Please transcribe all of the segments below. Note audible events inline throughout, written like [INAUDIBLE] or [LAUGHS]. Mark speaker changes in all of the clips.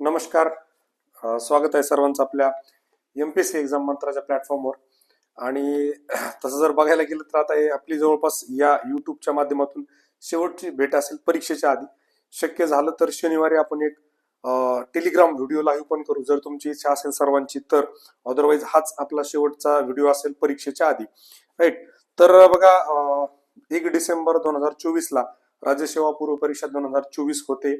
Speaker 1: नमस्कार. स्वागत आहे सर्वांचं आपल्या M P S C exam मंत्राच्या प्लॅटफॉर्मवर आणि [CLEARS THROAT] तसं जर बघायला गेलं तर आता हे आपली जवळपास या युट्यूबच्या माध्यमातून शेवटची भेट असेल परीक्षेच्या आधी. शक्य झालं तर शनिवारी आपण एक टेलिग्राम व्हिडिओ लाईव्ह पण करू. जर तुमची इच्छा असेल सर्वांची तर अदरवाईज हाच आपला शेवटचा व्हिडिओ असेल परीक्षेच्या आधी. राईट तर बघा एक डिसेंबर दोन हजार चोवीसला राज्यसेवा पूर्व परीक्षा दोन हजार चोवीस होते.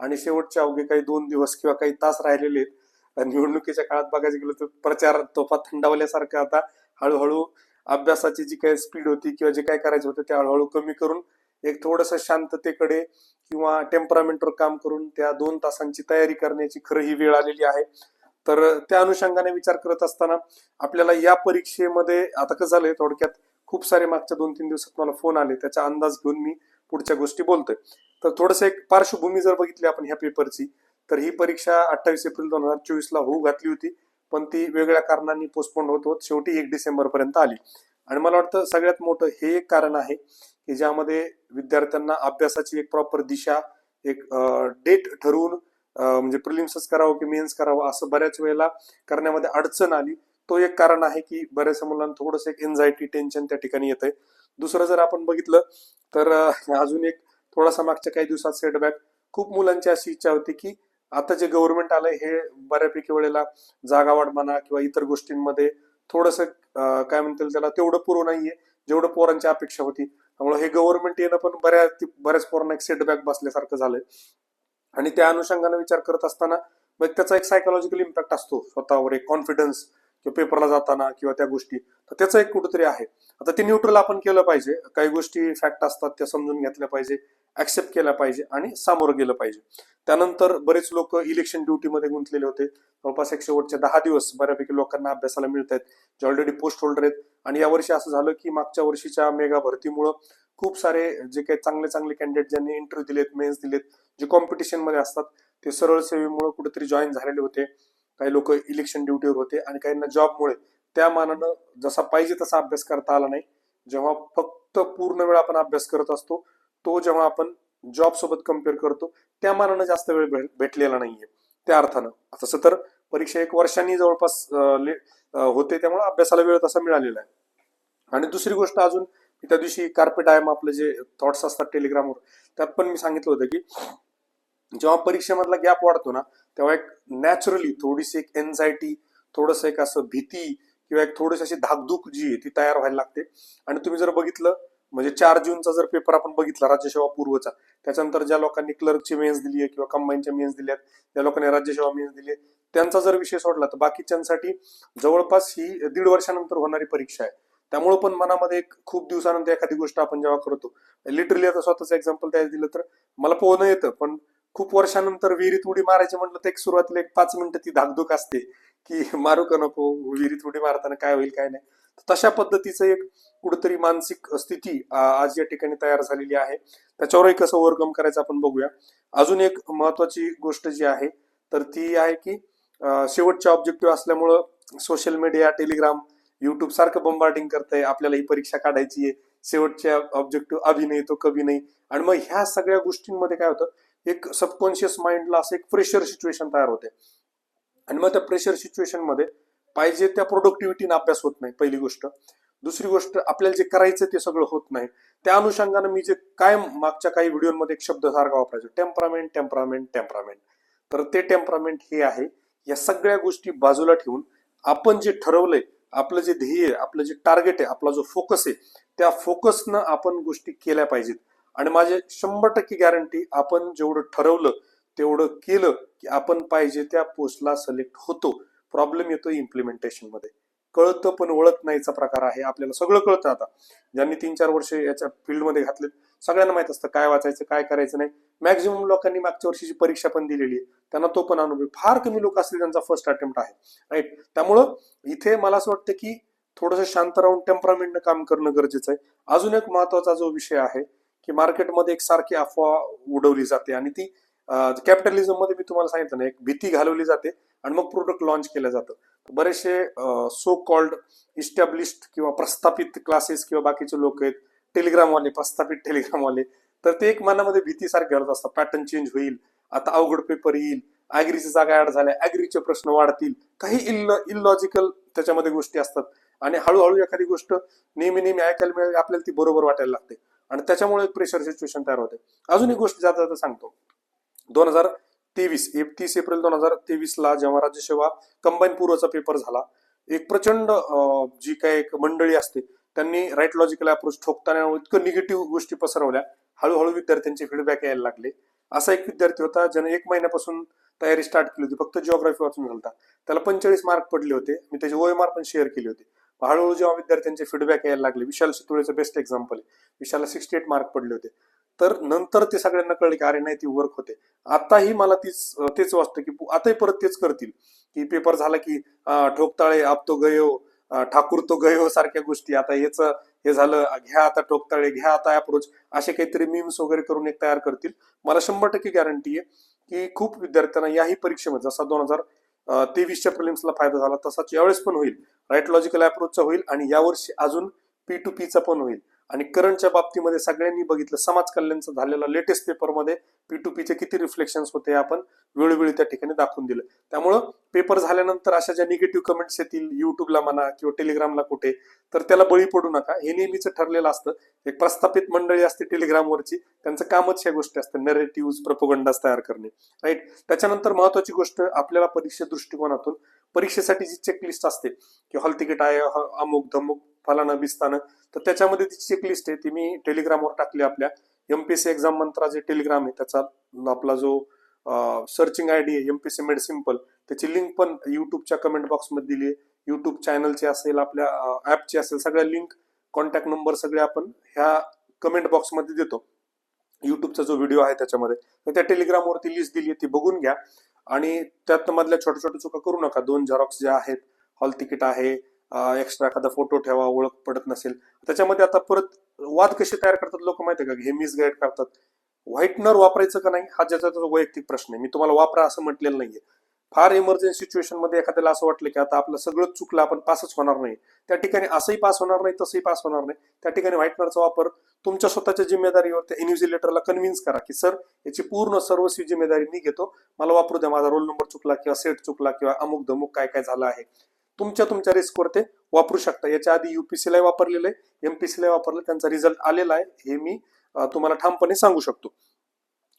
Speaker 1: आणि शेवटचे अवघे काही दोन दिवस किंवा काही तास राहिलेले आहेत. आणि निवडणुकीच्या काळात बघायचं गेलं तर प्रचार तोफा थंडावल्यासारखं आता हळूहळू अभ्यासाची जी काही स्पीड होती किंवा जे काय करायचं होतं ते हळूहळू कमी करून एक थोडस शांततेकडे किंवा टेम्परामेंटवर काम करून त्या दोन तासांची तयारी करण्याची खरं ही वेळ आलेली आहे. तर त्या अनुषंगाने विचार करत असताना आपल्याला या परीक्षेमध्ये आता कसं झालंय थोडक्यात खूप सारे मागच्या दोन तीन दिवसात मला फोन आले. त्याचा अंदाज घेऊन मी पुढच्या गोष्टी बोलतोय. तर थोडस एक पार्श्वभूमी जर बघितली आपण ह्या पेपरची तर ही परीक्षा अठ्ठावीस एप्रिल दोन हजार चोवीस ला होऊ घातली होती पण ती वेगळ्या कारणांनी पोस्टपोन होत होत शेवटी एक डिसेंबर पर्यंत आली. आणि मला वाटतं सगळ्यात मोठं हे एक कारण आहे की ज्यामध्ये विद्यार्थ्यांना अभ्यासाची एक प्रॉपर दिशा एक डेट ठरवून म्हणजे प्रिलिम्सच करावं की मेन्स करावं असं बऱ्याच वेळेला करण्यामध्ये अडचण आली. तो एक कारण आहे की बऱ्याचशा मुलांना थोडंसं एक एन्झायटी टेन्शन त्या ठिकाणी येतंय. दुसरं जर आपण बघितलं तर अजून एक थोडासा मागच्या काही दिवसात सेटबॅक खूप मुलांची अशी इच्छा होती की आता जे गव्हर्नमेंट आलंय हे बऱ्यापैकी वेळेला जागावाढ म्हणा किंवा इतर गोष्टींमध्ये थोडस काय म्हणतील त्याला तेवढं पुरं नाहीये जेवढं पोरांची अपेक्षा होती. त्यामुळे हे गव्हर्नमेंट येणं पण बऱ्याच बऱ्याच पोरांना एक सेटबॅक बसल्यासारखं झालंय. आणि त्या अनुषंगाने विचार करत असताना मग त्याचा एक सायकोलॉजिकल इम्पॅक्ट असतो स्वतःवर एक कॉन्फिडन्स किंवा पेपरला जाताना किंवा त्या गोष्टी. तर त्याचं एक कुठंतरी आहे. आता ते न्यूट्रल आपण केलं पाहिजे. काही गोष्टी फॅक्ट असतात त्या समजून घेतल्या पाहिजे ऍक्सेप्ट केल्या पाहिजे आणि सामोरं गेलं पाहिजे. त्यानंतर बरेच लोक इलेक्शन ड्युटीमध्ये गुंतलेले होते. जवळपास एक शेवटचे दहा दिवस बऱ्यापैकी लोकांना अभ्यासाला मिळत आहेत. जे ऑलरेडी पोस्ट होल्डर आहेत. आणि यावर्षी असं झालं की मागच्या वर्षीच्या मेगा भरतीमुळं खूप सारे जे काही चांगले चांगले कॅन्डिडेट ज्यांनी इंटरव्ह्यू दिलेत मेन्स दिलेत जे कॉम्पिटिशनमध्ये असतात ते सरळ सेवेमुळे कुठेतरी जॉईन झालेले होते. काही लोक इलेक्शन ड्युटीवर होते आणि काहींना जॉबमुळे त्या मानानं जसा पाहिजे तसा अभ्यास करता आला नाही. जेव्हा फक्त पूर्ण वेळ आपण अभ्यास करत असतो तो जेव्हा आपण जॉब सोबत कंपेअर करतो त्या मानानं जास्त वेळ भेटलेला नाहीये. त्या अर्थानं. तसं तर परीक्षा एक वर्षांनी जवळपास ले- होते त्यामुळे अभ्यासाला वेळ तसा मिळालेला आहे. आणि दुसरी गोष्ट अजून त्या दिवशी कार्पेट आयम आपले जे थॉट्स असतात टेलिग्रामवर त्यात पण मी सांगितलं होतं की जेव्हा परीक्षेमधला गॅप वाढतो ना तेव्हा एक नॅचरली थोडीशी एक एन्झायटी थोडस एक असं भीती किंवा एक थोडीशी अशी धाकधूक जी आहे ती तयार व्हायला लागते. आणि तुम्ही जर बघितलं म्हणजे चार जूनचा जर पेपर आपण बघितला राज्यसेवा पूर्वचा त्याच्यानंतर ज्या लोकांनी क्लर्कची मेन्स दिली आहे किंवा कंबाईनच्या मेन्स दिल्यात ज्या लोकांनी राज्यसेवा मेन्स दिली आहे त्यांचा जर विषय सोडला तर बाकीच्यांसाठी जवळपास ही दीड वर्षानंतर होणारी परीक्षा आहे. त्यामुळे पण मनामध्ये एक खूप दिवसानंतर एखादी गोष्ट आपण जेव्हा करतो लिटरली आता स्वतःचं एक्झाम्पल द्यायला दिलं तर मला पोहणं येतं पण खूप वर्षानंतर विहिरीत उडी मारायची म्हटलं तर एक सुरुवातीला एक पाच मिनिटं ती धाकधूक असते. की मारू का नको? विहिरीत उडी मारताना काय होईल काय नाही. तशा पद्धतीचं एक कुठेतरी मानसिक स्थिती आज या ठिकाणी तयार झालेली आहे. त्याच्यावरही कसं ओव्हरकम करायचं आपण बघूया. अजून एक महत्वाची गोष्ट जी आहे तर ती आहे की शेवटच्या ऑब्जेक्टिव्ह असल्यामुळं सोशल मीडिया टेलिग्राम युट्यूब सारखं बंबार्डिंग करतंय. आपल्याला ही परीक्षा काढायची आहे. शेवटच्या ऑब्जेक्टिव्ह अभिनय तो कवी नाही आणि मग ह्या सगळ्या गोष्टींमध्ये काय होतं? एक सबकॉन्शियस माइंडला असं एक प्रेशर सिच्युएशन तयार होते. आणि मग त्या प्रेशर सिच्युएशनमध्ये पाहिजे त्या प्रोडक्टिव्हिटीने अभ्यास होत नाही पहिली गोष्ट. दुसरी गोष्ट आपल्याला जे करायचं ते सगळं होत नाही. त्या अनुषंगानं मी जे काय मागच्या काही व्हिडिओमध्ये एक शब्द सारखा वापरायचो टेम्परामेंट टेम्परामेंट टेम्परामेंट तर ते टेम्परामेंट हे आहे या सगळ्या गोष्टी बाजूला ठेवून आपण जे ठरवलंय आपलं जे ध्येय आपलं जे टार्गेट आहे आपला जो फोकस आहे त्या फोकसनं आपण गोष्टी केल्या पाहिजेत. आणि माझे शंभर टक्के गॅरंटी आपण जेवढं ठरवलं तेवढं केलं की आपण पाहिजे त्या पोस्टला सिलेक्ट होतो. प्रॉब्लेम येतो इम्प्लिमेंटेशनमध्ये कळतं पण ओळख नाहीचा प्रकार आहे. आपल्याला सगळं कळतं आता. ज्यांनी तीन चार वर्ष याच्या फील्डमध्ये घातलेत सगळ्यांना माहीत असतं काय वाचायचं काय करायचं नाही. मॅक्झिमम लोकांनी मागच्या वर्षीची परीक्षा पण दिलेली आहे त्यांना तो पण अनुभव फार कमी लोक असतील त्यांचा फर्स्ट अटेम्प्ट आहे. राईट त्यामुळं इथे मला असं वाटतं की थोडंसं शांत राहून टेम्परामेंटनं काम करणं गरजेचं आहे. अजून एक महत्त्वाचा जो विषय आहे की मार्केटमध्ये एक सारखी अफवा उडवली जाते आणि ती कॅपिटलिझममध्ये मी तुम्हाला सांगितलं ना एक भीती घालवली जाते आणि मग प्रोडक्ट लॉन्च केलं जातं. बरेचसे सो कॉल्ड इस्टॅब्लिश्ड किंवा प्रस्थापित क्लासेस किंवा बाकीचे लोक आहेत टेलिग्रामवाले प्रस्थापित टेलिग्रामवाले तर ते एक मनामध्ये भीती सारखी घालत असतात. पॅटर्न चेंज होईल आता अवघड पेपर येईल ॲग्रीच्या जागा ऍड झाल्या ॲग्रीचे प्रश्न वाढतील काही इल इलॉजिकल त्याच्यामध्ये गोष्टी असतात. आणि हळूहळू एखादी गोष्ट नेहमी नेहमी ऐकायला मिळाली आपल्याला ती बरोबर वाटायला लागते. आणि त्याच्यामुळे प्रेशर सिच्युएशन तयार होते. अजून एक गोष्ट जाता जाता सांगतो. दोन हजार तेवीस तीस एप्रिल दोन हजार तेवीसला जेव्हा राज्यसेवा कंबाईन पूर्वचा पेपर झाला एक प्रचंड जी काही एक मंडळी असते त्यांनी राईट लॉजिकल अप्रोच ठोकताना इतकं निगेटिव्ह गोष्टी पसरवल्या. हळूहळू विद्यार्थ्यांचे फीडबॅक यायला लागले. असा एक विद्यार्थी होता ज्याने एक महिन्यापासून तयारी स्टार्ट केली होती फक्त जिओग्राफी वाचून घालता. त्याला पंचेचाळीस मार्क पडले होते. मी त्याचे त्याची ओएमआर पण शेअर केली होती. हळूहळू जेव्हा विद्यार्थ्यांचे फीडबॅक यायला लागले विशाल सुतुळेचं बेस्ट एक्झाम्पल आहे. विशालला सिक्स्टी एट मार्क पडले होते. तर नंतर ते सगळ्यांना कळले की अरे नाही ती वर्क होते. आताही मला तीच तेच वाटतं की आताही परत तेच करतील. की पेपर झाला की ठोकताळे आप तो गयो ठाकूर तो गयो सारख्या गोष्टी. आता हेच हे झालं घ्या आता ठोकताळे घ्या आता अप्रोच असे काहीतरी मीम्स वगैरे करून एक तयार करतील. मला शंभर टक्के गॅरंटी आहे की खूप विद्यार्थ्यांना याही परीक्षेमध्ये जसा दोन हजार तेवीसच्या प्रिलिम्सला फायदा झाला तसाच यावेळेस पण होईल. राईट लॉजिकल अप्रोचचा होईल आणि यावर्षी अजून पी टू पीचा पण होईल. आणि करंटच्या बाबतीमध्ये सगळ्यांनी बघितलं समाज कल्याणचं झालेला लेटेस्ट पेपरमध्ये पी टू पीचे किती रिफ्लेक्शन्स होते आपण वेळोवेळी त्या ठिकाणी दाखवून दिलं. त्यामुळं पेपर झाल्यानंतर अशा ज्या निगेटिव्ह कमेंट्स येतील युट्यूबला म्हणा किंवा टेलिग्रामला कुठे तर त्याला बळी पडू नका. हे नेहमीच ठरलेलं असतं. एक प्रस्थापित मंडळी असते टेलिग्रामवरची त्यांचं कामच ह्या गोष्टी असतात. नरेटिव्ह प्रपोगंडास तयार करणे. राईट त्याच्यानंतर महत्वाची गोष्ट आपल्याला परीक्षे दृष्टिकोनातून परीक्षेसाठी जी चेकलिस्ट असते की हॉल तिकीट आहे अमुक धमुक फलानं बिस्तानं. तर त्याच्यामध्ये ती चेकलिस्ट आहे ती मी टेलिग्रामवर टाकली आपल्या. एमपीएससी एक्झाम मंत्रा जे टेलिग्राम आहे त्याचा आपला जो सर्चिंग आय डी आहे एमपीएससी मेड सिंपल त्याची लिंक पण युट्यूबच्या कमेंट बॉक्समध्ये दिली आहे. युट्यूब चॅनलची असेल आपल्या ऍपची असेल सगळ्या लिंक कॉन्टॅक्ट नंबर सगळे आपण ह्या कमेंट बॉक्समध्ये देतो. युट्यूबचा जो व्हिडिओ आहे त्याच्यामध्ये. तर त्या टेलिग्रामवरती लिस्ट दिली आहे ती बघून घ्या. आणि त्यात मधल्या छोट्या छोट्या चुका करू नका. दोन झेरॉक्स जे आहेत हॉल तिकीट आहे एक्स्ट्रा एखादा फोटो ठेवा ओळख पडत नसेल. त्याच्यामध्ये आता परत वाद कसे तयार करतात लोक माहिती आहे का? हे मिसगाईड करतात. व्हाईटनर वापरायचं का नाही? हा ज्याचा त्याचा वैयक्तिक प्रश्न आहे. मी तुम्हाला वापरा असं म्हटलेलं नाहीये. फार इमर्जन्सी सिच्युएशनमध्ये एखाद्याला असं वाटलं की आता आपलं सगळं चुकलं आपण पासच होणार नाही. त्या ठिकाणी असंही पास होणार नाही तसंही पास होणार नाही. त्या ठिकाणी व्हाईटनरचा वापर तुमच्या स्वतःच्या जिम्मेदारीवर त्या इन्व्हिजिलेटरला कन्व्हिन्स करा की सर याची पूर्ण सर्वस्वी जिम्मेदारी मी घेतो. मला वापरू द्या माझा रोल नंबर चुकला किंवा सेट चुकला किंवा अमुक धमुक काय काय झालं आहे. तुमच्या तुमच्या रिस्कवर ते वापरू शकता. याच्या आधी युपीसीला वापरलेलं आहे एमपीसीला वापरलं त्यांचा रिझल्ट आलेला आहे. हे मी तुम्हाला ठामपणे सांगू शकतो.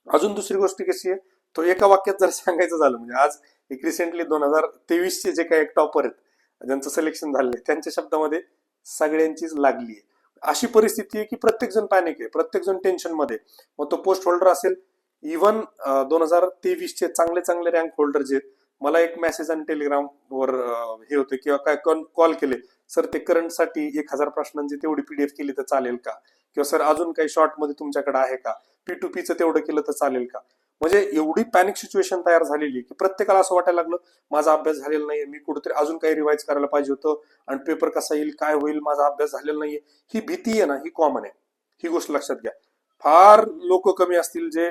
Speaker 1: अजून दुसरी गोष्ट कशी आहे? तो एका वाक्यात जर [LAUGHS] सांगायचं झालं म्हणजे आज एक रिसेंटली दोन हजार तेवीसचे जे काही एक टॉपर आहेत ज्यांचं सिलेक्शन झालेलं आहे त्यांच्या शब्दामध्ये सगळ्यांचीच लागली आहे. अशी परिस्थिती आहे की प्रत्येक जण पॅनिक आहे प्रत्येक जण मग तो पोस्ट होल्डर असेल इव्हन दोन हजार तेवीसचे चांगले चांगले रँक होल्डर जे आहेत मला एक मेसेज आणि टेलिग्राम वर हे होते किंवा काय कॉल केले. सर ते करंटसाठी एक हजार प्रश्नांची तेवढी पीडीएफ केली तर चालेल का? किंवा सर अजून काही शॉर्टमध्ये तुमच्याकडे आहे का? पी टू पीचं तेवढं केलं तर चालेल का? म्हणजे एवढी पॅनिक सिच्युएशन तयार झालेली आहे की प्रत्येकाला असं वाटायला लागलं माझा अभ्यास झालेला नाहीये. मी कुठेतरी अजून काही रिवाईज करायला पाहिजे होतं आणि पेपर कसा येईल काय होईल माझा अभ्यास झालेला नाहीये. ही भीती आहे ना ही कॉमन आहे. ही गोष्ट लक्षात घ्या. फार लोक कमी असतील जे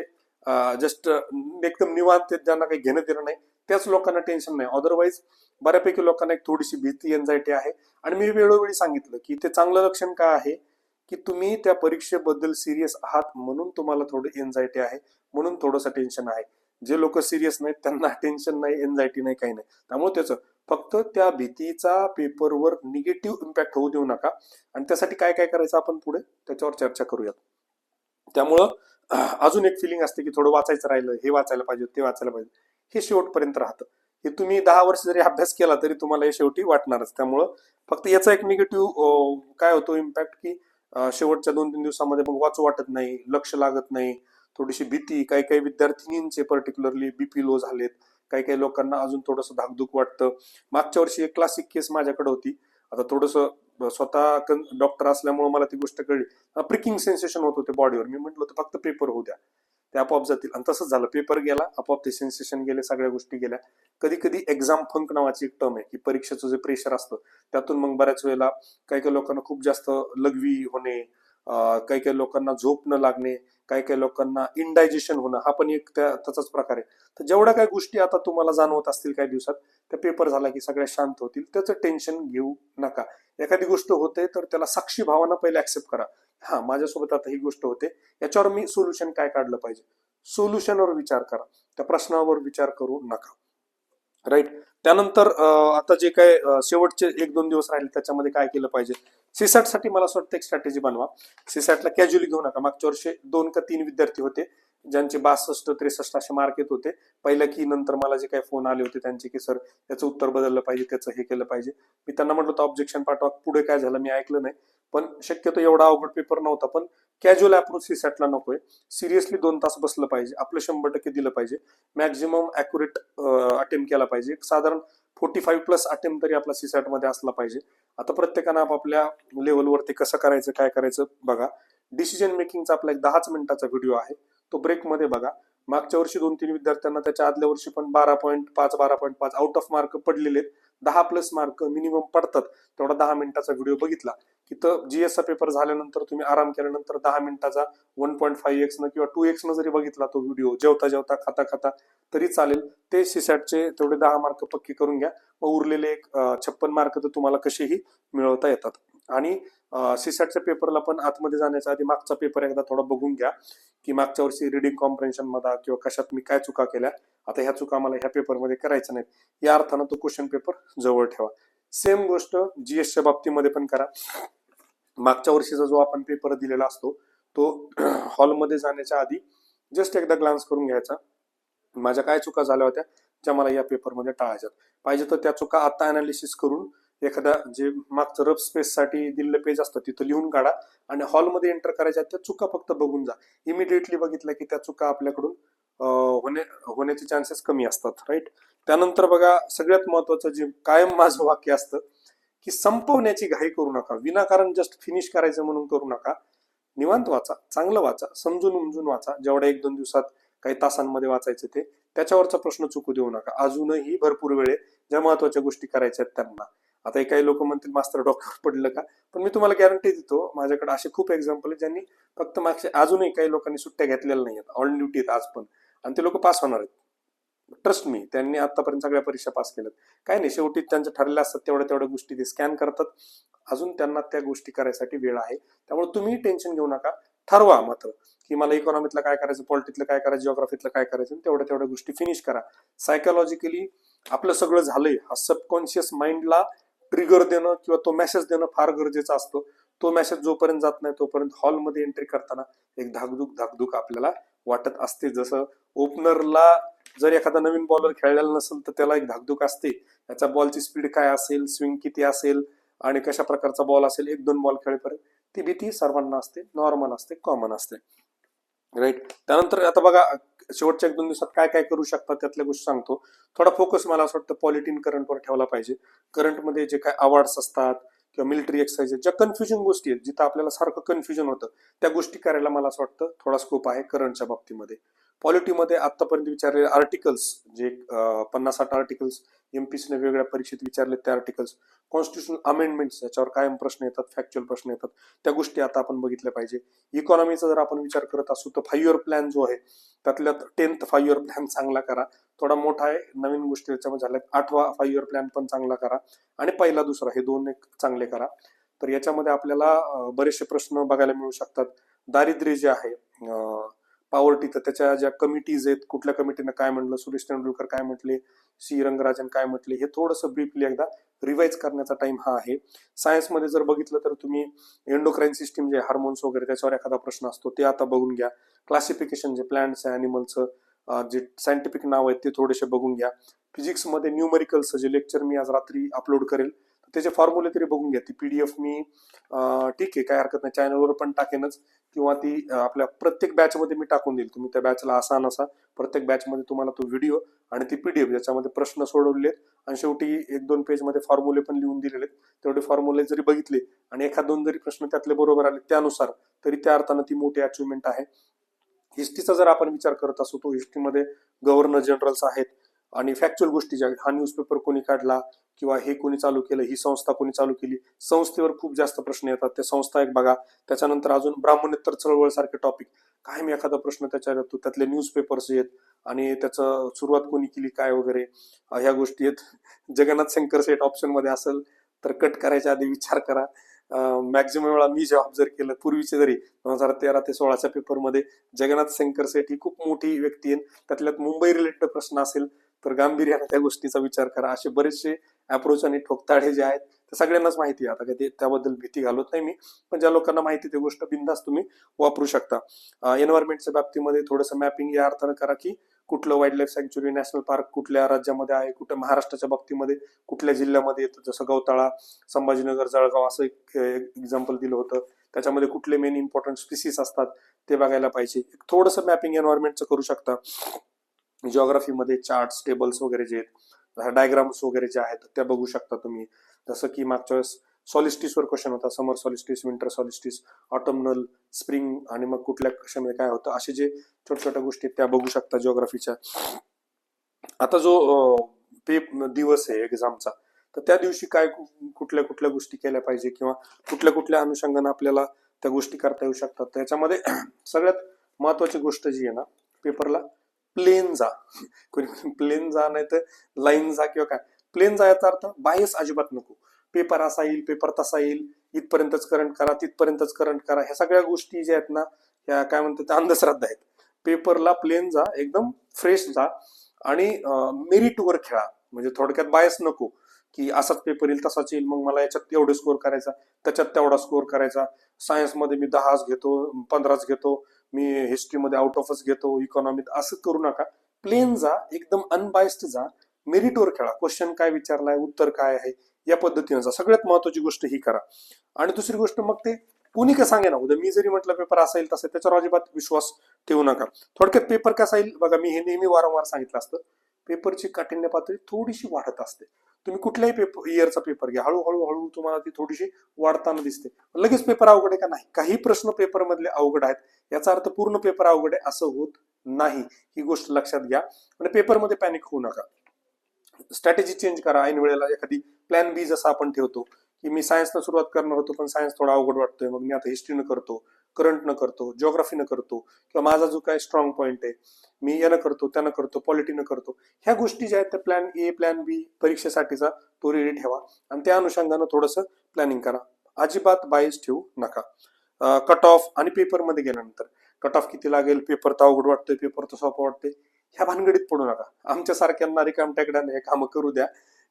Speaker 1: जस्ट एकदम निवांत त्यांना ज्यांना काही घेणं देणं नाही. त्याच लोकांना टेन्शन नाही. अदरवाईज बऱ्यापैकी लोकांना एक थोडीशी भीती एन्झायटी आहे. आणि मी वेळोवेळी सांगितलं की ते चांगलं लक्षण काय आहे? की तुम्ही त्या परीक्षेबद्दल सिरियस आहात म्हणून तुम्हाला थोडी एन्झायटी आहे. म्हणून थोडंसं टेन्शन आहे. जे लोक सिरियस नाहीत त्यांना [LAUGHS] टेन्शन नाही एन्झायटी नाही काही नाही. त्यामुळे त्याचं फक्त त्या भीतीचा पेपरवर निगेटिव्ह इम्पॅक्ट होऊ देऊ नका. आणि त्यासाठी काय काय करायचं आपण पुढे? त्याच्यावर चर्चा करूयात. त्यामुळं [CLEARS THROAT] अजून एक फिलिंग असते की थोडं वाचायचं राहिलं हे वाचायला पाहिजे ते वाचायला पाहिजे. हे शेवटपर्यंत राहतं. हे तुम्ही दहा वर्ष जरी अभ्यास केला तरी तुम्हाला हे शेवटी वाटणारच. त्यामुळं फक्त याचा एक निगेटिव्ह काय होतो इम्पॅक्ट की शेवटच्या दोन तीन दिवसामध्ये मग वाचू वाटत नाही लक्ष लागत नाही. थोडीशी भीती काही काही विद्यार्थिनींचे पर्टिक्युलरली बीपी लो झालेत. काही काही लोकांना अजून थोडंसं धाकधूक वाटतं. मागच्या वर्षी एक क्लासिक केस माझ्याकडे होती. आता थोडंसं स्वतः डॉक्टर असल्यामुळे मला ती गोष्ट कळली. प्रिकिंग सेन्सेशन होत होते बॉडीवर मी म्हटलं होतं फक्त पेपर होऊ द्या. ते आपोआप जातील. आणि तसंच झालं. पेपर गेला आपोआप ते सेन्सेशन गेले सगळ्या गोष्टी गेल्या. कधी कधी एक्झाम फंक नावाची एक टर्म आहे की परीक्षेचं जे प्रेशर असतं त्यातून मग बऱ्याच वेळेला काही काही लोकांना खूप जास्त लघवी होणे काही काही लोकांना झोप न लागणे काही काही लोकांना इनडायजेशन होणं हा पण एक त्या त्याचाच प्रकार आहे. तर जेवढ्या काही गोष्टी आता तुम्हाला जाणवत असतील काही दिवसात त्या पेपर झाला की सगळ्या शांत होतील. त्याचं टेन्शन घेऊ नका. एखादी गोष्ट होते तर त्याला साक्षी भावानं पहिले ऍक्सेप्ट करा. हा माझ्यासोबत आता ही गोष्ट होते. याच्यावर मी सोल्युशन काय काढलं पाहिजे? सोल्युशनवर विचार करा. त्या प्रश्नावर विचार करू नका. राईट त्यानंतर आता जे काय शेवटचे एक दोन दिवस राहिले त्याच्यामध्ये काय केलं पाहिजे? सीसॅटसाठी मला असं वाटतं एक स्ट्रॅटेजी बनवा. सीसॅटला कॅज्युअली घेऊ नका. मागच्या वर्षी दोन का तीन विद्यार्थी होते ज्यांचे बासष्ट त्रेसष्ट असे मार्क येत होते. पहिल्या की नंतर मला जे काही फोन आले होते त्यांचे की सर याचं उत्तर बदललं पाहिजे त्याचं हे केलं पाहिजे. मी त्यांना म्हटलं होतं ऑब्जेक्शन पाठवा. पुढे काय झालं मी ऐकलं नाही. पण शक्यतो एवढा अवघड पेपर नव्हता पण कॅज्युअल अप्रोच सीसॅटला नकोय. सिरियसली दोन तास बसलं पाहिजे आपलं शंभर टक्के दिलं पाहिजे. मॅक्झिमम अॅक्युरेट अटेम्प्ट केला पाहिजे. साधारण फोर्टी फाईव्ह प्लस अटेम्प्ट तरी आपला सीसॅटमध्ये असला पाहिजे. आता प्रत्येकानं आपापल्या लेवलवरती कसं करायचं काय करायचं बघा. डिसिजन मेकिंगचा आपला एक दहाच मिनिटाचा व्हिडिओ आहे. तो ब्रेकमध्ये बघा. मागच्या वर्षी दोन तीन विद्यार्थ्यांना त्याच्या आदल्या वर्षी पण बारा पॉईंट पाच बारा पॉईंट पाच आउट ऑफ मार्क पडलेले आहेत. दहा प्लस मार्क मिनिमम पडतात. तेवढा दहा मिनिटाचा व्हिडिओ बघितला. तिथं जीएसचा पेपर झाल्यानंतर तुम्ही आराम केल्यानंतर दहा मिनिटाचा वन पॉईंट फाईव्ह एक्स न किंवा टू एक्स न जरी बघितला तो व्हिडिओ जेवता जेवता खाता खाता तरी चालेल. ते सीसॅटचे तेवढे दहा मार्क पक्के करून घ्या. मग उरलेले एक छप्पन मार्क तर तुम्हाला कसेही मिळवता येतात. आणि सीसॅटच्या पेपरला पण आतमध्ये जाण्याच्या आधी मागचा पेपर एकदा थोडा बघून घ्या की मागच्या वर्षी रिडिंग कॉम्प्रेन्शनमध्ये किंवा कशात मी काय चुका केल्या. आता ह्या चुका मला ह्या पेपरमध्ये करायच्या नाहीत. या अर्थानं तो क्वेश्चन पेपर जवळ ठेवा. सेम गोष्ट जीएसच्या बाबतीमध्ये पण करा. मागच्या वर्षीचा जो आपण पेपर दिलेला असतो तो [CLEARS THROAT] हॉलमध्ये जाण्याच्या आधी जस्ट एकदा ग्लान्स करून घ्यायचा. माझ्या काय चुका झाल्या होत्या ज्या मला या पेपरमध्ये टाळायच्यात. पाहिजे तर त्या चुका आता अनालिसिस करून एखादा जे मागचं रफ स्पेससाठी दिलेलं पेज असतं तिथं लिहून काढा आणि हॉलमध्ये एंटर करायच्या त्या चुका फक्त बघून जा. इमिडिएटली बघितलं की त्या चुका आपल्याकडून होणे होण्याचे चान्सेस कमी असतात राईट त्यानंतर बघा सगळ्यात महत्वाचं जे कायम माझं वाक्य असतं की संपवण्याची घाई करू नका. विनाकारण जस्ट फिनिश करायचं म्हणून करू नका. निवांत वाचा चांगलं वाचा समजून उमजून वाचा. जेवढ्या एक दोन दिवसात काही तासांमध्ये वाचायचे ते त्याच्यावरचा प्रश्न चुकू देऊ नका. अजूनही भरपूर वेळे ज्या महत्त्वाच्या गोष्टी करायच्या आहेत त्यांना. आता काही लोक म्हणतील मास्तर डॉक्टर पडलं का? पण मी तुम्हाला गॅरंटी देतो माझ्याकडे असे खूप एक्झाम्पल आहेत ज्यांनी फक्त मागच्या अजूनही काही लोकांनी सुट्ट्या घेतलेल्या नाही आहेत ऑन ड्युटी आहेत आज पण. आणि ते लोक पास होणार आहेत. ट्रस्ट मी त्यांनी आतापर्यंत सगळ्या परीक्षा पास केल्यात. काय नाही शेवटी त्यांच्या ठरलेलं असतात तेवढ्या तेवढ्या गोष्टी ते स्कॅन करतात. अजून त्यांना त्या गोष्टी करायसाठी वेळ आहे. त्यामुळे तुम्ही टेन्शन घेऊ नका. ठरवा मात्र की मला इकॉनॉमीतलं काय करायचं पॉलिटिकलं काय करायचं जिओग्राफीतलं काय करायचं तेवढ्या तेवढ्या गोष्टी फिनिश करा. सायकोलॉजिकली आपलं सगळं झालंय. हा सबकॉन्शियस माइंडला ट्रिगर देणं किंवा तो मेसेज देणं फार गरजेचं असतो. तो मेसेज जोपर्यंत जात नाही तोपर्यंत हॉलमध्ये एंट्री करताना एक धाकधूक धाकधूक आपल्याला वाटत असते. जसं ओपनरला जर एखादा नवीन बॉलर खेळलेला नसेल तर त्याला एक धाकधूक असते. त्याच्या बॉलची स्पीड काय असेल स्विंग किती असेल आणि कशा प्रकारचा बॉल असेल एक दोन बॉल खेळेपर्यंत ती भीती सर्वांना असते नॉर्मल असते कॉमन असते. राईट त्यानंतर आता बघा शेवटच्या एक दोन दिवसात काय काय करू शकतात त्यातल्या गोष्टी सांगतो. थोडा फोकस मला असं वाटतं पॉलिटिन करंटवर ठेवला पाहिजे. करंटमध्ये जे काय अवॉर्ड्स असतात किंवा मिलिटरी एक्सरसाइज ज्या कन्फ्युजन गोष्टी आहेत जिथं आपल्याला सारखं कन्फ्युजन होतं त्या गोष्टी करायला मला असं वाटतं थोडा स्कोप आहे करंटच्या बाबतीमध्ये. पॉलिटीमध्ये आतापर्यंत विचारलेले आर्टिकल्स जे पन्नास साठ आर्टिकल्स एमपीसीने वेगळ्या परीक्षेत विचारले ते आर्टिकल्स कॉन्स्टिट्युशनल अमेंडमेंट्स याच्यावर कायम प्रश्न येतात फॅक्च्युअल प्रश्न येतात. त्या गोष्टी आता आपण बघितल्या पाहिजे. इकॉनॉमीचा जर आपण विचार करत असू तर फाईव्ह इयर प्लॅन जो आहे त्यातल्यात टेन्थ फाईव्ह इयर प्लॅन चांगला करा. थोडा मोठा आहे नवीन गोष्टी त्याच्यामध्ये झाल्या आठवा फाईव्ह इयर प्लॅन पण चांगला करा. आणि पहिला दुसरा हे दोन एक चांगले करा. तर याच्यामध्ये आपल्याला बरेचसे प्रश्न बघायला मिळू शकतात. दारिद्र्य जे आहे पॉवर्टी तर त्याच्या ज्या कमिटीज आहेत कुठल्या कमिटीनं काय म्हटलं सुरेश तेंडुलकर काय म्हटले सी. रंगराजन काय म्हटले हे थोडंसं ब्रीफली एकदा रिवाईज करण्याचा टाइम हा आहे. सायन्समध्ये जर बघितलं तर तुम्ही एंडोक्राईन सिस्टीम जे हार्मोन्स वगैरे त्याच्यावर एखादा प्रश्न असतो ते आता बघून घ्या. क्लासिफिकेशन जे प्लांट्स आहे अॅनिमलचं जे सायंटिफिक नाव आहेत ते थोडेसे बघून घ्या. फिजिक्समध्ये न्यूमरिकल्स जे लेक्चर मी आज रात्री अपलोड करेल त्याचे फॉर्म्युले तरी बघून घ्या. ती पीडीएफ मी ठीक आहे काय हरकत नाही. चॅनलवर पण टाकेनच. किंवा ती आपल्या प्रत्येक बॅचमध्ये मी टाकून देईल. तुम्ही त्या बॅचला असा नसा प्रत्येक बॅचमध्ये तुम्हाला तो व्हिडिओ आणि ती पीडीएफ ज्याच्यामध्ये प्रश्न सोडवले आहेत आणि शेवटी एक दोन पेजमध्ये फॉर्म्युले पण लिहून दिलेले आहेत. तेवढे फॉर्म्युले जरी बघितले आणि एखाद दोन जरी प्रश्न त्यातले बरोबर आले त्यानुसार तरी त्या अर्थानं ती मोठी अचिव्हमेंट आहे. हिस्ट्रीचा जर आपण विचार करत असू तो हिस्ट्रीमध्ये गव्हर्नर जनरल्स आहेत आणि फॅक्च्युअल गोष्टी ज्या हा न्यूजपेपर कोणी काढला किंवा हे कोणी चालू केलं ही संस्था कोणी चालू केली संस्थेवर खूप जास्त प्रश्न येतात. त्या संस्था एक बघा. त्याच्यानंतर अजून ब्राह्मणेतर चळवळ सारखे टॉपिक काय मी एखादा प्रश्न त्याच्यावर येतो. त्यातले न्यूजपेपर्स आहेत आणि त्याचं सुरुवात कोणी केली काय वगैरे ह्या गोष्टी आहेत. जगन्नाथ शंकर सेट ऑप्शनमध्ये असेल तर कट करायच्या आधी विचार करा. मॅक्झिमम वेळा मी जे ऑब्झर्व केलं पूर्वीचे जरी दोन हजार तेरा ते सोळाच्या पेपरमध्ये जगन्नाथ शंकर सेठ ही खूप मोठी व्यक्ती आहे. त्यातल्यात मुंबई रिलेटेड प्रश्न असेल तर गांभीर्याने त्या गोष्टीचा विचार करा. असे बरेचसे अप्रोच आणि ठोकताडे जे आहेत ते सगळ्यांनाच माहिती आहे. आता काय ते त्याबद्दल भीती घालत नाही मी पण ज्या लोकांना माहिती ते गोष्ट बिंदास तुम्ही वापरू शकता. एन्व्हायरमेंटच्या बाबतीमध्ये थोडंसं मॅपिंग या अर्थानं करा की कुठलं wildlife sanctuary national park कुठल्या राज्यामध्ये आहे कुठं महाराष्ट्राच्या बाबतीमध्ये कुठल्या जिल्ह्यामध्ये येतं. जसं गवताळा संभाजीनगर जळगाव असं एक एक्झाम्पल दिलं होतं. त्याच्यामध्ये कुठले मेन इम्पॉर्टंट स्पिसीस असतात ते बघायला पाहिजे. थोडंसं मॅपिंग एन्व्हायरमेंटचं करू शकता. जिओग्राफीमध्ये चार्ट्स टेबल्स वगैरे जे आहेत डायग्राम्स वगैरे जे आहेत त्या बघू शकता तुम्ही. जसं की मागच्या वेळेस सॉलिस्टिसवर क्वेश्चन होता summer solstice winter solstice autumnal spring आणि मग कुठल्या कशामध्ये काय होतं असे जे छोट्या छोट्या गोष्टी आहेत त्या बघू शकता जिओग्राफीच्या आता जो पे दिवस आहे एक्झामचा तर त्या दिवशी काय कुठल्या कुठल्या गोष्टी केल्या पाहिजे किंवा कुठल्या कुठल्या अनुषंगाने आपल्याला त्या गोष्टी करता येऊ शकतात? त्याच्यामध्ये [CLEARS THROAT] सगळ्यात महत्वाची गोष्ट जी आहे ना पेपरला प्लेन जा. कोणी प्लेन जा नाही तर लाईन जा किंवा काय. प्लेन जा याचा अर्थ बायस अजिबात नको. पेपर असा येईल पेपर तसा येईल. इथपर्यंतच करंट करा तिथपर्यंतच करंट करा. ह्या सगळ्या गोष्टी ज्या आहेत ना ह्या काय म्हणतात अंधश्रद्धा आहेत. पेपरला प्लेन जा एकदम फ्रेश जा आणि मेरिटवर खेळा. म्हणजे थोडक्यात बायस नको की असाच पेपर येईल तसाच येईल. मग मला याच्यात एवढे स्कोअर करायचा त्याच्यात तेवढा स्कोअर करायचा. सायन्समध्ये मी दहाच घेतो पंधराच घेतो. मी हिस्ट्रीमध्ये आउट ऑफच घेतो इकॉनॉमीत असं करू नका. प्लेन जा एकदम अनबायस्ड जा. मेरिटवर खेळा. क्वेश्चन काय विचारलाय उत्तर काय आहे या पद्धतीने जा. सगळ्यात महत्वाची गोष्ट ही करा. आणि दुसरी गोष्ट मग ते कोणी का सांगे ना उद्या मी जरी म्हटलं पेपर असेल तसं त्याच्यावर अजिबात विश्वास ठेवू नका. थोडक्यात पेपर कसा येईल? बघा मी हे नेहमी वारंवार सांगितलं असतं. पेपरची काठिण्य पातळी थोडीशी वाढत असते. तुम्ही कुठल्याही पेपर इयरचा पेपर घ्या. हळूहळू हळू तुम्हाला ती थोडीशी वाढताना दिसते. लगेच पेपर अवघड आहे का? नाही. काही प्रश्न पेपर मधले अवघड आहेत. याचा अर्थ पूर्ण पेपर अवघड आहे असं होत नाही. ही गोष्ट लक्षात घ्या. आणि पेपरमध्ये पॅनिक होऊ नका. स्ट्रॅटेजी चेंज करा. ऐन वेळेला एखादी प्लॅन बी जसा आपण ठेवतो की मी सायन्सनं सुरुवात करणार होतो पण सायन्स थोडा अवघड वाटतोय. मग मी आता हिस्ट्रीनं करतो. करंटनं करतो जिओग्राफीनं करतो किंवा माझा जो काय स्ट्रॉंग पॉईंट आहे मी यानं करतो त्यानं करतो पॉलिटीनं करतो ह्या गोष्टी ज्या आहेत त्या प्लॅन ए प्लॅन बी परीक्षेसाठीचा तो रेडी ठेवा. आणि त्या अनुषंगानं थोडंसं प्लॅनिंग करा. अजिबात बाईस ठेवू नका. कट ऑफ आणि पेपरमध्ये गेल्यानंतर. कट ऑफ किती लागेल? पेपर तर अवघड वाटतोय पेपर तर सोपं वाटतोय. ह्या भानगडीत पडू नका. आमच्यासारख्यांना रिकाम हे कामं करू द्या.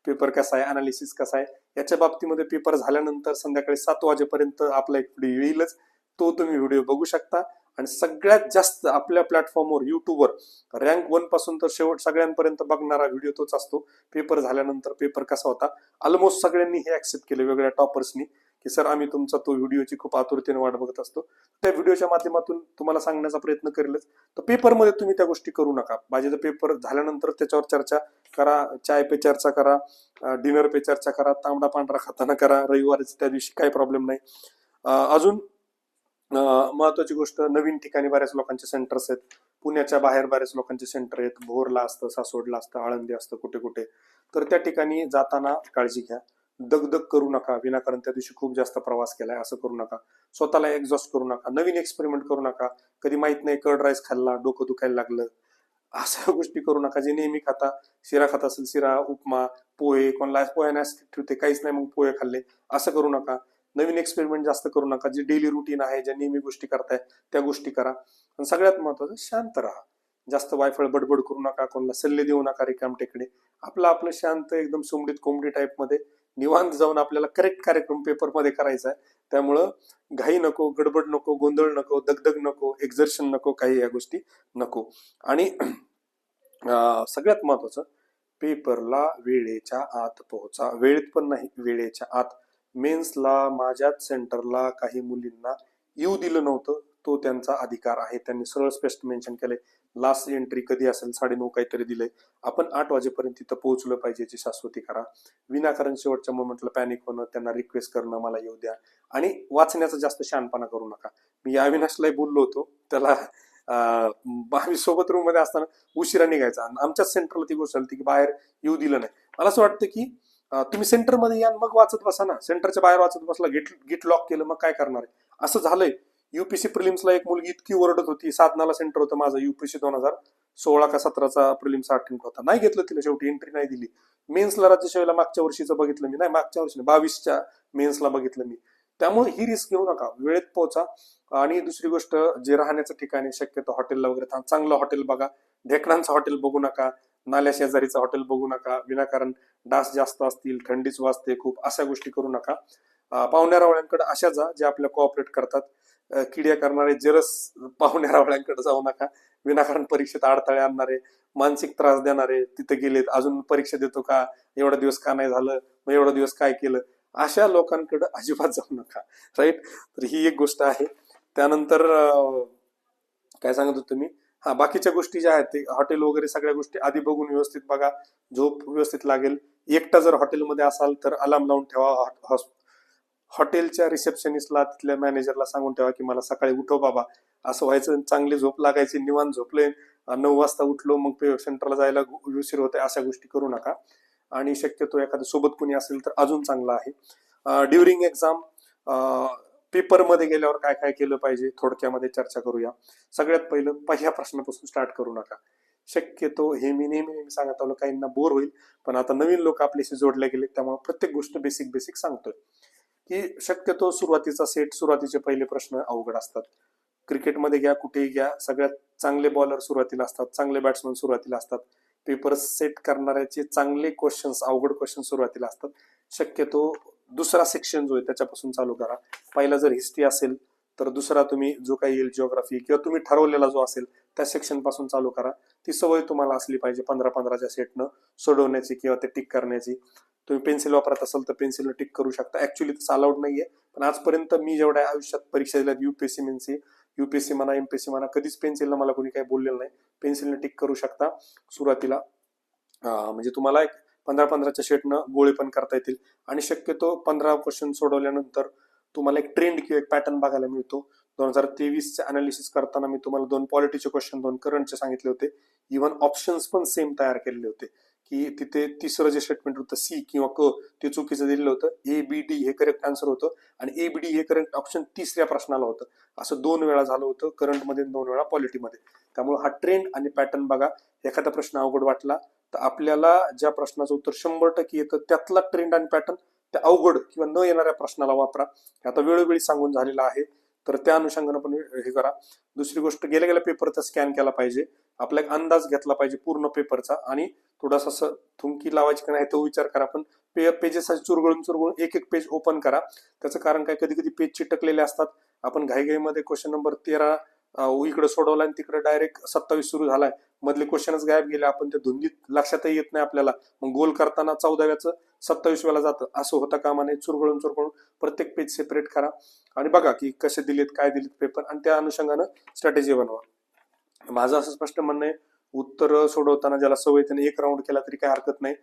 Speaker 1: पेपर कसा आहे? अनालिसिस कसा आहे? याच्या बाबतीमध्ये पेपर झाल्यानंतर संध्याकाळी सात वाजेपर्यंत आपला एक व्हिडिओ येईलच. तो तुम्ही व्हिडिओ बघू शकता. आणि सगळ्यात जास्त आपल्या प्लॅटफॉर्मवर युट्यूबवर रँक वनपासून तर शेवट सगळ्यांपर्यंत बघणारा व्हिडिओ तोच असतो. पेपर झाल्यानंतर पेपर कसा होता? ऑलमोस्ट सगळ्यांनी हे ऍक्सेप्ट केले वेगळ्या टॉपर्सनी की सर आम्ही तुमचा तो व्हिडिओची खूप आतुरतेने वाट बघत असतो. त्या व्हिडिओच्या माध्यमातून तुम्हाला सांगण्याचा प्रयत्न करेलच. तर पेपरमध्ये तुम्ही त्या गोष्टी करू नका. माझे पेपर झाल्यानंतर त्याच्यावर चर्चा करा चाय पे चर्चा करा डिनर पे चर्चा करा तांबडा पांढरा खाताना करा रविवारच त्या दिवशी काही प्रॉब्लेम नाही. अजून महत्वाची गोष्ट नवीन ठिकाणी बऱ्याच लोकांचे सेंटर्स आहेत. पुण्याच्या बाहेर बऱ्याच लोकांचे सेंटर आहेत. भोरला असतं सासवडला असतं आळंदी असतं कुठे कुठे. तर त्या ठिकाणी जाताना काळजी घ्या. दगदग करू नका. विनाकारण त्या दिवशी खूप जास्त प्रवास केलाय असं करू नका. स्वतःला एक्झॉस्ट करू नका. नवीन एक्सपेरिमेंट करू नका. कधी माहीत नाही कर्ड राईस खाल्ला डोकं दुखायला लागलं. अशा [LAUGHS] गोष्टी करू नका जे नेहमी खाता. शिरा खात असेल शिरा उपमा पोहे कोणाला पोह्याने ठेवते. काहीच नाही मग पोहे खाल्ले. असं करू नका. नवीन एक्सपेरिमेंट जास्त करू नका. जे डेली रुटीन आहे ज्या नेहमी गोष्टी करताय त्या गोष्टी करा. आणि सगळ्यात महत्वाचं शांत राहा. जास्त वायफळ बडबड करू नका कोणाला सल्ले देऊ नका रिकाम टेकडे. आपलं आपलं शांत एकदम सुमडीत कोंबडी टाईपमध्ये निवांत जाऊन आपल्याला करेक्ट कार्यक्रम पेपरमध्ये करायचा आहे. त्यामुळं घाई नको गडबड नको गोंधळ नको दगदग नको एक्झर्शन नको काही या गोष्टी नको. आणि सगळ्यात महत्वाचं पेपरला वेळेच्या आत पोहोचा. वेळेत पण नाही वेळेच्या आत मेन्सला माझ्याच सेंटरला काही मुलींना येऊ दिलं नव्हतं. तो त्यांचा अधिकार आहे. त्यांनी सरळ स्पष्ट मेन्शन केलंय. लास्ट एंट्री कधी असेल? साडेनऊ काहीतरी दिलंय. आपण आठ वाजेपर्यंत तिथं पोहोचलं पाहिजे याची शाश्वती करा. विनाकारण शेवटच्या मोमेंटला पॅनिक होणं त्यांना रिक्वेस्ट करणं मला येऊ द्या. आणि वाचण्याचा जास्त शहाणपणा करू नका. मी या अविनाशलाही बोललो होतो. त्याला आम्ही सोबत रूममध्ये असताना उशिरा निघायचा. आणि आमच्याच सेंटरला ती गोष्ट झाली की बाहेर येऊ दिलं नाही. मला असं वाटतं की तुम्ही सेंटरमध्ये या मग वाचत बसा ना. सेंटरच्या बाहेर वाचत बसला गेट गेट लॉक केलं मग काय करणार आहे? असं झालंय. युपीसी प्रिलिम्सला एक मुलगी इतकी ओरडत होती. साधनाला सेंटर होतं माझं युपीसी दोन हजार सोळा का सतराचा प्रिलिम्स अटेम्प्ट होता. नाही घेतलं तिला शेवटी एंट्री नाही दिली. मेन्सला राज्यसेवेला मागच्या वर्षीचं बघितलं मी. नाही मागच्या वर्षी बावीसच्या मेन्सला बघितलं मी. त्यामुळे ही रिस्क घेऊ नका. वेळेत पोहोचा आणि दुसरी गोष्ट जे राहण्याचं ठिकाण आहे शक्यतो हॉटेलला वगैरे चांगलं हॉटेल बघा. ढेकणांचं हॉटेल बघू नका. नाल्या शेजारीचं हॉटेल बघू नका विनाकारण डास जास्त असतील थंडीच वाजते खूप अशा गोष्टी करू नका. पाहुण्यारावळ्यांकडे अशा जा जे आपल्या कोऑपरेट करतात. किड्या करणारे जरस पाहुण्यारावळ्यांकडे जाऊ नका. विनाकारण परीक्षेत अडथळे आणणारे मानसिक त्रास देणारे तिथे गेलेत अजून परीक्षा देतो का? एवढा दिवस का नाही झालं? मग एवढा दिवस काय केलं? अशा लोकांकडे अजिबात जाऊ नका. राईट तर ही एक गोष्ट आहे. त्यानंतर काय सांगत होतो तुम्ही हा बाकीच्या गोष्टी ज्या आहेत ते हॉटेल वगैरे सगळ्या गोष्टी आधी बघून व्यवस्थित बघा झोप व्यवस्थित लागेल. एकटा जर हॉटेलमध्ये असाल तर अलार्म लावून ठेवा हॉटेलच्या रिसेप्शनिस्टला तिथल्या मॅनेजरला सांगून ठेवा की मला सकाळी उठव बाबा. असं व्हायचं चांगली झोप लागायची निवांत झोपले नऊ वाजता उठलो मग पे सेंटरला जायला उशीर होते अशा गोष्टी करू नका. आणि शक्यतो एखाद्या सोबत कोणी असेल तर अजून चांगलं आहे. ड्युरिंग एक्झाम पेपरमध्ये गेल्यावर काय काय केलं पाहिजे? थोडक्यामध्ये चर्चा करूया. सगळ्यात पहिलं पहिल्या प्रश्नापासून स्टार्ट करू नका. शक्यतो हे मी नेहमी नेहमी सांगत आलो काहींना बोर होईल पण आता नवीन लोक आपल्याशी जोडले गेले त्यामुळे प्रत्येक गोष्ट बेसिक बेसिक सांगतोय. की शक्यतो सुरुवातीचा सेट सुरुवातीचे पहिले प्रश्न अवघड असतात. क्रिकेटमध्ये घ्या कुठेही घ्या सगळ्यात चांगले बॉलर सुरुवातीला असतात चांगले बॅट्समन सुरुवातीला असतात. पेपर सेट करणाऱ्याचे चांगले क्वेश्चन्स अवघड क्वेश्चन सुरुवातीला असतात. शक्यतो दुसरा सेक्शन जो आहे त्याच्यापासून चालू करा. पहिला जर हिस्ट्री असेल तर दुसरा तुम्ही जो काही येईल जिओग्राफी किंवा तुम्ही ठरवलेला जो असेल त्या सेक्शनपासून चालू करा. ती सवय तुम्हाला असली पाहिजे पंधरा पंधराच्या सेटनं सोडवण्याची किंवा ते टिक करण्याची. तुम्ही पेन्सिल वापरत असाल तर पेन्सिलनं टिक करू शकता. ऍक्च्युली तसं अलाउड नाहीये. पण आजपर्यंत मी जेवढ्या आयुष्यात परीक्षा दिल्यात युपीएससी मेन्सी युपीएससी म्हणा एमपीएससी म्हणा कधीच पेन्सिलनं मला कोणी काही बोललेलं नाही. पेन्सिलनं टिक करू शकता. सुरुवातीला म्हणजे तुम्हाला एक पंधरा पंधराच्या शेटनं गोळे पण करता येतील. आणि शक्यतो पंधरा क्वेश्चन सोडवल्यानंतर तुम्हाला एक ट्रेंड किंवा एक पॅटर्न बघायला मिळतो. दोन हजार तेवीसचे अनालिसिस करताना मी तुम्हाला दोन पॉलिटीचे क्वेश्चन दोन करंटचे सांगितले होते. इव्हन ऑप्शन्स पण सेम तयार केलेले होते. की तिथे तिसरं जे स्टेटमेंट होतं सी किंवा क ते चुकीचं दिलेलं होतं. ए बी डी हे करेक्ट आन्सर होतं. आणि ए बी डी हे करेक्ट ऑप्शन तिसऱ्या प्रश्नाला होतं. असं दोन वेळा झालं होतं करंटमध्ये दोन वेळा पॉलिटीमध्ये त्यामुळे हा ट्रेंड आणि पॅटर्न बघा. एखादा प्रश्न अवघड वाटला तर आपल्याला ज्या प्रश्नाचं उत्तर शंभर टक्के येतं त्यातला ट्रेंड आणि पॅटर्न त्या अवघड किंवा न येणाऱ्या प्रश्नाला वापरा. हे आता वेळोवेळी सांगून झालेलं आहे. तर त्या अनुषंगानं पण हे करा. दुसरी गोष्ट गेल्या गेल्या पेपरचा स्कॅन केला पाहिजे. आपला एक अंदाज घेतला पाहिजे पूर्ण पेपरचा आणि थोडासा असं थुंकी लावायची का नाही तो विचार करा पण पे पेजेस चुरगळून चुरगळून एक एक पेज ओपन करा. त्याचं कारण काय? कधी कधी पेज चिटकलेले असतात. आपण घाईघाईमध्ये क्वेश्चन नंबर तेरा इकडे सोडवला आणि तिकडे डायरेक्ट सत्तावीस सुरू झालाय. मधले क्वेश्चनच गायब गेले. आपण त्या धुंदीत लक्षातही येत नाही आपल्याला. मग गोल करताना चौदाव्याचं सत्तावीस वेळा जातं. असं होता कामा नये चुरगळून चुरगळून प्रत्येक पेज सेपरेट करा. आणि बघा की कसे दिलेत काय दिलेत पेपर आणि त्या अनुषंगानं स्ट्रॅटेजी बनवा. माझं असं स्पष्ट म्हणणं आहे उत्तर सोडवताना ज्याला सवय त्याने एक राऊंड केला तरी काय हरकत नाही.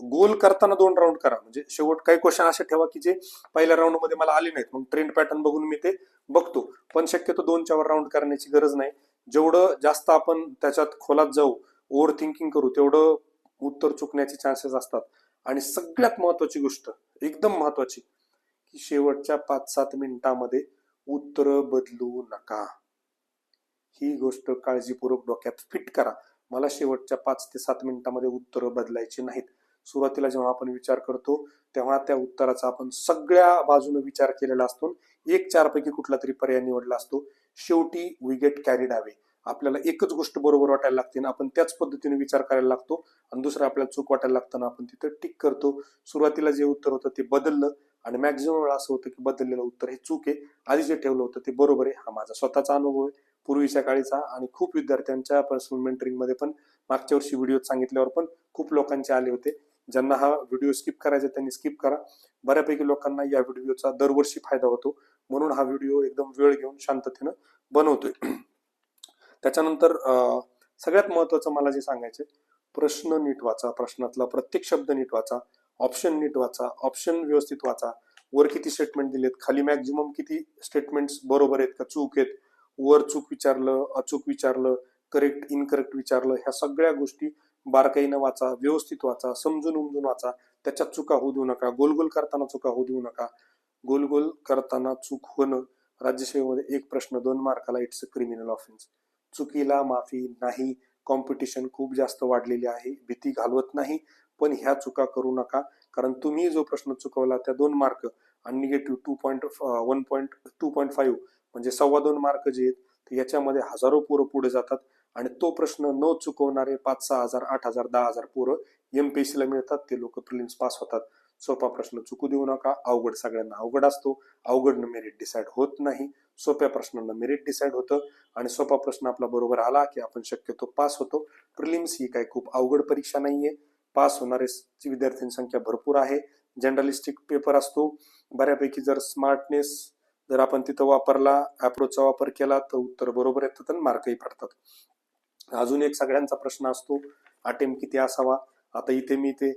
Speaker 1: गोल करताना दोन राऊंड करा. म्हणजे शेवट काही क्वेश्चन असे ठेवा की जे पहिल्या राऊंडमध्ये मला आले नाहीत. मग ट्रेंड पॅटर्न बघून मी ते बघतो. पण शक्यतो दोन चार राऊंड करण्याची गरज नाही. जेवढं जास्त आपण त्याच्यात खोलात जाऊ ओव्हर थिंकिंग करू तेवढं उत्तर चुकण्याचे चान्सेस असतात. आणि सगळ्यात महत्वाची गोष्ट एकदम महत्वाची की शेवटच्या पाच सात मिनिटामध्ये उत्तर बदलू नका. ही गोष्ट काळजीपूर्वक डोक्यात फिट करा. मला शेवटच्या पाच ते सात मिनिटामध्ये उत्तर बदलायची नाहीत. सुरुवातीला जेव्हा आपण विचार करतो तेव्हा त्या उत्तराचा आपण सगळ्या बाजूने विचार केलेला असतो. एक चारपैकी कुठला तरी पर्याय निवडला असतो. शेवटी वी गेट कॅरीड हवे आपल्याला एकच गोष्ट बरोबर वाटायला लागते ना आपण त्याच पद्धतीने विचार करायला लागतो आणि दुसरं आपल्याला चूक वाटायला लागताना आपण तिथं टिक करतो. सुरुवातीला जे उत्तर होतं ते बदललं आणि मॅक्झिमम वेळा असं होतं की बदललेलं उत्तर हे चूक आहे. आधी जे ठेवलं होतं ते बरोबर आहे. हा माझा स्वतःचा अनुभव आहे. पूर्वीच्या काळीचा आणि खूप विद्यार्थ्यांच्या पर्सनल मेंटरिंगमध्ये पण मागच्या वर्षी व्हिडिओ सांगितल्यावर पण खूप लोकांचे आले होते. ज्यांना हा व्हिडिओ स्किप करायचा त्यांनी स्किप करा. बऱ्यापैकी लोकांना या व्हिडिओचा दरवर्षी फायदा होतो. म्हणून हा व्हिडिओ एकदम वेळ घेऊन शांततेनं बनवतोय. त्याच्यानंतर अं, सगळ्यात महत्वाचं मला जे सांगायचं प्रश्न नीट वाचा. प्रश्नातला प्रत्येक शब्द नीट वाचा. ऑप्शन नीट वाचा. ऑप्शन व्यवस्थित वाचा. वर किती स्टेटमेंट दिलेत? खाली मॅक्झिमम किती स्टेटमेंट्स बरोबर आहेत का? चूक आहेत. वर चूक विचारलं अचूक विचारलं करेक्ट इनकरेक्ट विचारलं ह्या सगळ्या गोष्टी बारकाईनं वाचा व्यवस्थित वाचा समजून उमजून वाचा. त्याच्यात चुका होऊ देऊ नका गोल गोल करताना चुका होऊ देऊ नका. गोल गोल करताना चूक होणं राज्यसेवेमध्ये एक प्रश्न दोन मार्काला इट्स अ क्रिमिनल ऑफेन्स. चुकीला माफी नाही कॉम्पिटिशन खूप जास्त वाढलेली आहे भीती घालवत नाही पण ह्या चुका करू नका. कारण तुम्ही जो प्रश्न चुकवला त्या दोन मार्क आणि negative two point one point two point five म्हणजे सव्वा दोन मार्क जे आहेत याच्यामध्ये हजारो पोरं पुढे जातात. आणि तो प्रश्न न चुकवणारे पाच सहा हजार आठ हजार दहा हजार पोरं एमपीएससी मिळतात. ते लोक प्रिलिम्स पास होतात. सोपा प्रश्न चुकू देऊ नका. अवघड सगळ्यांना अवघड असतो. अवघडनं मेरिट डिसाईड होत नाही. सोप्या प्रश्नांना मेरिट डिसाईड होतं. आणि सोपा प्रश्न आपला बरोबर आला की आपण शक्यतो पास होतो. प्रिलिम्स ही काही खूप अवघड परीक्षा नाहीये. पास होणारे विद्यार्थ्यांची संख्या भरपूर आहे. जर्नलिस्टिक पेपर असतो. बऱ्यापैकी जर स्मार्टनेस जर आपण तिथं वापरला अप्रोचचा वापर केला तर उत्तर बरोबर येतात आणि मार्कही पडतात. अजून एक सगळ्यांचा प्रश्न असतो अटेम्प किती असावा? आता इथे मी ते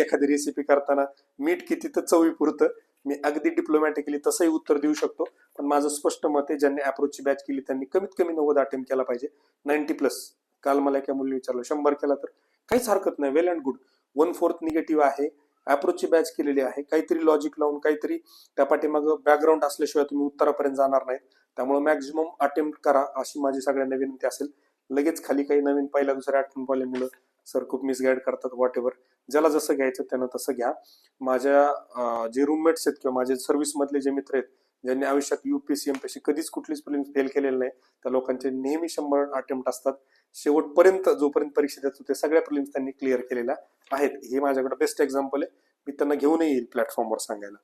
Speaker 1: एखादी रेसिपी करताना मीठ किती तर चवी पुरतं मी अगदी डिप्लोमॅटिकली तसंही उत्तर देऊ शकतो. पण माझं स्पष्ट मत आहे ज्यांनी अप्रोचची बॅच केली त्यांनी कमीत कमी नव्वद अटेम्प्ट केला पाहिजे. नाईन्टी प्लस काल मला एका मुलीने विचारलं शंभर केला तर? काहीच हरकत नाही well and good one fourth negative आहे अप्रोचची बॅच केलेली आहे. काहीतरी लॉजिक लावून काहीतरी त्या पाठीमागं बॅकग्राऊंड असल्याशिवाय तुम्ही उत्तरापर्यंत जाणार नाहीत. त्यामुळे मॅक्झिमम अटेम्प्ट करा अशी माझी सगळ्यांना विनंती असेल. लगेच खाली काही नवीन पहिल्या दुसऱ्या आठवण वाले मुलं सर खूप मिसगाईड करतात वॉट एव्हर ज्याला जसं घ्यायचं त्यानं तसं घ्या. माझ्या जे रूममेट्स आहेत किंवा माझे सर्व्हिसमधले जे मित्र आहेत ज्यांनी आयुष्यात युपीएससी एमपीएससी कधीच कुठलीच फिल्म फेल केलेलं नाही त्या लोकांचे नेहमी शंभर अटेम्प्ट असतात. शेवटपर्यंत जोपर्यंत परीक्षा देतो ते सगळ्या प्रिलिम्स त्यांनी क्लिअर केलेल्या आहेत. हे माझ्याकडे बेस्ट एक्झाम्पल आहे. मी त्यांना घेऊनही येईल प्लॅटफॉर्मवर सांगायला.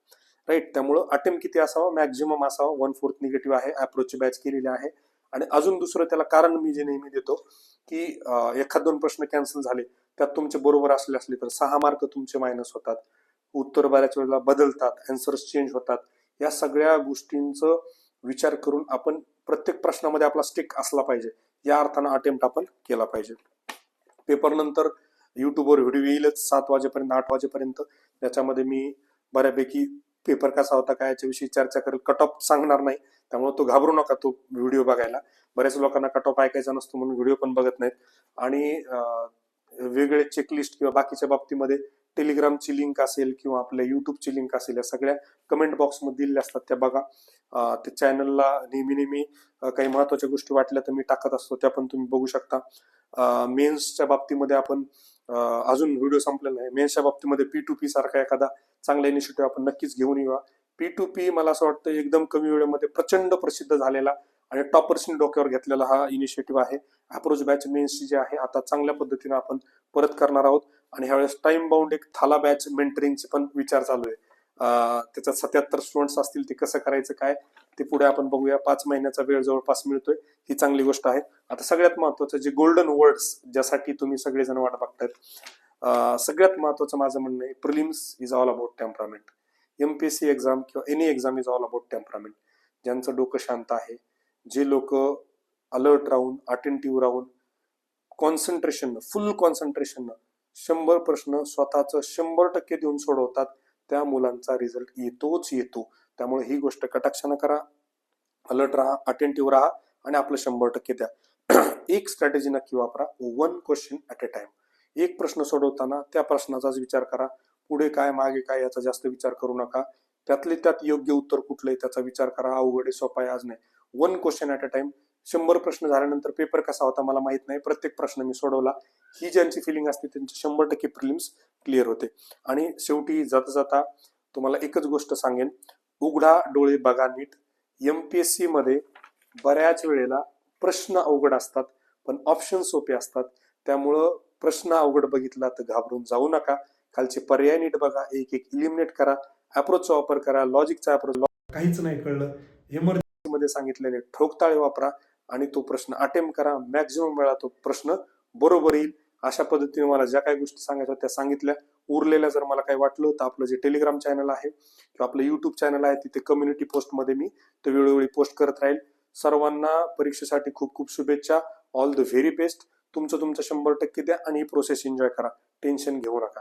Speaker 1: राईट त्यामुळं अटेम्प्ट किती असावा? मॅक्झिमम असावा. वन फोर्थ निगेटिव्ह आहे. अप्रोच बॅच केलेली आहे. आणि अजून दुसरं त्याला कारण मी जे नेहमी देतो की एखाद दोन प्रश्न कॅन्सल झाले त्यात तुमचे बरोबर असले असले तर सहा मार्क तुमचे मायनस होतात. उत्तर बऱ्याच वेळेला बदलतात अँसर्स चेंज होतात. या सगळ्या गोष्टींचं विचार करून आपण प्रत्येक प्रश्नामध्ये आपला स्टिक असला पाहिजे. या अर्थानं अटेम्प्ट आपण केला पाहिजे. पेपर नंतर युट्यूबवर व्हिडिओ येईलच सात वाजेपर्यंत आठ वाजेपर्यंत. त्याच्यामध्ये मी बऱ्यापैकी पेपर कसा होता काय याच्याविषयी चर्चा करेल. कट ऑफ सांगणार नाही. त्यामुळे तो घाबरू नका तो व्हिडिओ बघायला. बऱ्याच लोकांना कट ऑफ ऐकायचा नसतो म्हणून व्हिडिओ पण बघत नाहीत. आणि वेगळे चेकलिस्ट किंवा बाकीच्या बाबतीमध्ये टेलिग्रामची लिंक असेल किंवा आपल्या युट्यूबची लिंक असेल या सगळ्या कमेंट बॉक्समध्ये दिलेल्या असतात त्या बघा. ते त्या चॅनलला नेहमी नेहमी काही महत्त्वाच्या गोष्टी वाटल्या तर मी टाकत असतो त्या पण तुम्ही बघू शकता. मेन्सच्या बाबतीमध्ये आपण अजून व्हिडिओ संपलेला नाही. मेन्सच्या बाबतीमध्ये पी टू पी सारखा एखादा चांगला इनिशिएटिव्ह आपण नक्कीच घेऊन येऊया. पी टू पी मला असं वाटतं एकदम कमी वेळेमध्ये प्रचंड प्रसिद्ध झालेला आणि टॉपर्सनी डोक्यावर घेतलेला हा इनिशिएटिव्ह आहे. अप्रोच बॅच मेन्सची जे आहे आता चांगल्या पद्धतीने आपण परत करणार आहोत. आणि ह्यावेळेस टाइम बाउंड एक थाला बॅच मेंटरिंगचे पण विचार चालू आहे. त्याच्यात सत्याहत्तर स्टुडंट्स असतील ते कसं करायचं काय? ते पुढे आपण बघूया. पाच महिन्याचा वेळ जवळपास मिळतोय. ही चांगली गोष्ट आहे. आता सगळ्यात महत्वाचं जे गोल्डन वर्ड्स ज्यासाठी तुम्ही सगळेजण वाट बघतायत सगळ्यात महत्वाचं माझं म्हणणं आहे prelims is all about temperament M P S C exam किंवा any exam is all about temperament ज्यांचं डोकं शांत आहे जे लोक अलर्ट राहून अटेंटिव्ह राहून कॉन्सन्ट्रेशन फुल कॉन्सन्ट्रेशन शंभर प्रश्न स्वतःचं शंभर टक्के देऊन सोडवतात त्या मुलांचा रिझल्ट येतोच येतो. त्यामुळे ही गोष्ट कटाक्षानं करा अलर्ट राहा अटेंटिव्ह राहा आणि आपलं शंभर टक्के द्या. [CLEARS THROAT] एक स्ट्रॅटेजी नक्की वापरा one question at a time एक प्रश्न सोडवताना त्या प्रश्नाचाच विचार करा पुढे काय मागे काय याचा जास्त विचार करू नका. त्यातले त्यात योग्य उत्तर कुठलं आहे त्याचा विचार करा. अवघड आहे सोपा आहे आज नाही. One question at a time शंभर प्रश्न झाल्यानंतर पेपर कसा होता मला माहीत नाही. प्रत्येक प्रश्न मी सोडवला. ही ज्यांची फिलिंग असते त्यांची शंभर टक्के प्रिलिम्स क्लिअर होते. आणि शेवटी जाता जाता तुम्हाला एकच गोष्ट सांगेन. उघडा डोळे बघा नीट. एमपीएससी मध्ये बऱ्याच वेळेला प्रश्न अवघड असतात पण ऑप्शन सोपे असतात. त्यामुळं प्रश्न अवघड बघितला तर घाबरून जाऊ नका. खालचे पर्याय नीट बघा एक एक इलिमिनेट करा अप्रोचचा वापर करा लॉजिकचा अप्रोच काहीच नाही कळलं. इमर्जन्सी मध्ये सांगितलेले ठोकताळे वापरा आणि तो प्रश्न अटेम्प्ट करा. मॅक्झिमम वेळा तो प्रश्न बरोबर येईल. अशा पद्धतीने मला ज्या काही गोष्टी सांगायच्या त्या सांगितल्या. उरलेल्या जर मला काही वाटलं तर आपलं जे टेलिग्राम चॅनल आहे किंवा आपलं युट्यूब चॅनल आहे तिथे कम्युनिटी पोस्टमध्ये मी ते वेळोवेळी पोस्ट करत राहील. सर्वांना परीक्षेसाठी खूप खूप शुभेच्छा. ऑल द व्हेरी बेस्ट तुमचं तुमचं शंभर टक्के द्या आणि ही प्रोसेस एन्जॉय करा. टेन्शन घेऊ नका.